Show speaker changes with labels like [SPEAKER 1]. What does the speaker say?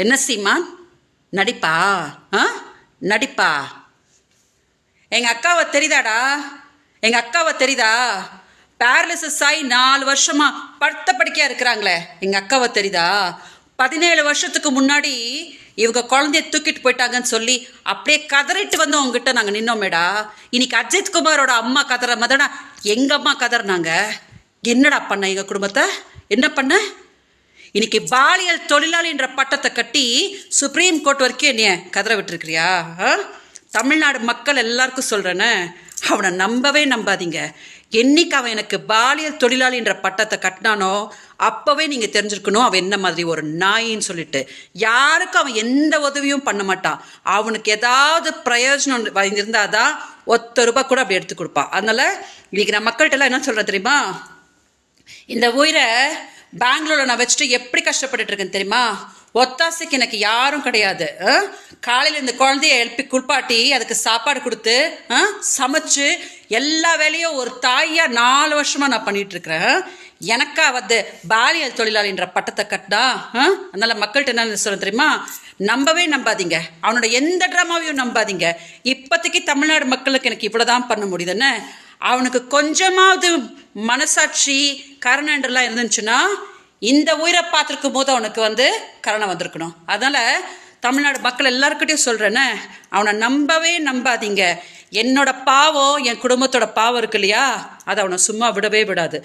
[SPEAKER 1] என்ன சீமான்? நடிப்பா? ஆ? நடிப்பா? எங்கள் அக்காவை தெரியுதாடா? எங்கள் அக்காவை தெரியுதா? பேரலிசஸ் ஆகி நாலு வருஷமாக படுத்த படிக்கையாக இருக்கிறாங்களே. எங்கள் அக்காவை தெரியுதா? பதினேழு வருஷத்துக்கு முன்னாடி இவங்க குழந்தைய தூக்கிட்டு போயிட்டாங்கன்னு சொல்லி அப்படியே கதறிட்டு வந்து உங்ககிட்ட நாங்கள் நின்னோமேடா. இன்னைக்கு அஜித் குமாரோட அம்மா கதற மதடா எங்கள் அம்மா கதறினாங்க? என்னடா பண்ண எங்கள் குடும்பத்தை? என்ன பண்ண? இன்னைக்கு பாலியல் தொழிலாளின்ற பட்டத்தை கட்டி சுப்ரீம் கோர்ட் வரைக்கும் என்னைய கதற விட்டுருக்கிறியா? ஆ? தமிழ்நாடு மக்கள் எல்லாருக்கும் சொல்கிறேனே அவனை நம்பவே நம்பாதீங்க. என்னைக்கு அவன் எனக்கு பாலியல் தொழிலாளின்ற பட்டத்தை கட்டினானோ அப்போவே நீங்கள் தெரிஞ்சிருக்கணும் அவன் என்ன மாதிரி ஒரு நாயின்னு சொல்லிட்டு. யாருக்கும் அவன் எந்த உதவியும் பண்ண மாட்டான். அவனுக்கு ஏதாவது பிரயோஜனம் இருந்தாதான் ஒத்த ரூபாய் கூட அப்படி எடுத்து கொடுப்பான். அதனால இன்னைக்கு நான் மக்கள்கிட்ட எல்லாம் என்ன சொல்கிறேன் தெரியுமா? இந்த உயிரை பெங்களூர்ல நான் வச்சுட்டு எப்படி கஷ்டப்பட்டுட்டு இருக்கேன் தெரியுமா? ஒத்தாசைக்கு எனக்கு யாரும் கிடையாது. ஆ? காலையில இந்த குழந்தைய எழுப்பி குளிப்பாட்டி அதுக்கு சாப்பாடு கொடுத்து ஆ? சமைச்சு எல்லா வேலையும் ஒரு தாயா நாலு வருஷமா நான் பண்ணிட்டு இருக்கிறேன். எனக்கா வந்து பாலியல் தொழிலாளின்ற பட்டத்தை கட்டினா ஆ? அதனால மக்கள்கிட்ட என்ன சொல்ல தெரியுமா? நம்பவே நம்பாதீங்க. அவனோட எந்த ட்ராமாவையும் நம்பாதீங்க. இப்போதைக்கு தமிழ்நாடு மக்களுக்கு எனக்கு இவ்வளோதான் பண்ண முடியுதுன்னு அவனுக்கு கொஞ்சமாவது மனசாட்சி கரணன்றெல்லாம் இருந்துச்சுன்னா இந்த உயிரை பார்த்துருக்கும் போது அவனுக்கு வந்து கரணை வந்திருக்கணும். அதனால் தமிழ்நாடு மக்கள் எல்லாருக்கிட்டையும் சொல்கிறேன்னு அவனை நம்பவே நம்பாதீங்க. என்னோட பாவம் என் குடும்பத்தோட பாவம் இருக்கு இல்லையா? அதை அவனை சும்மா விடவே விடாது.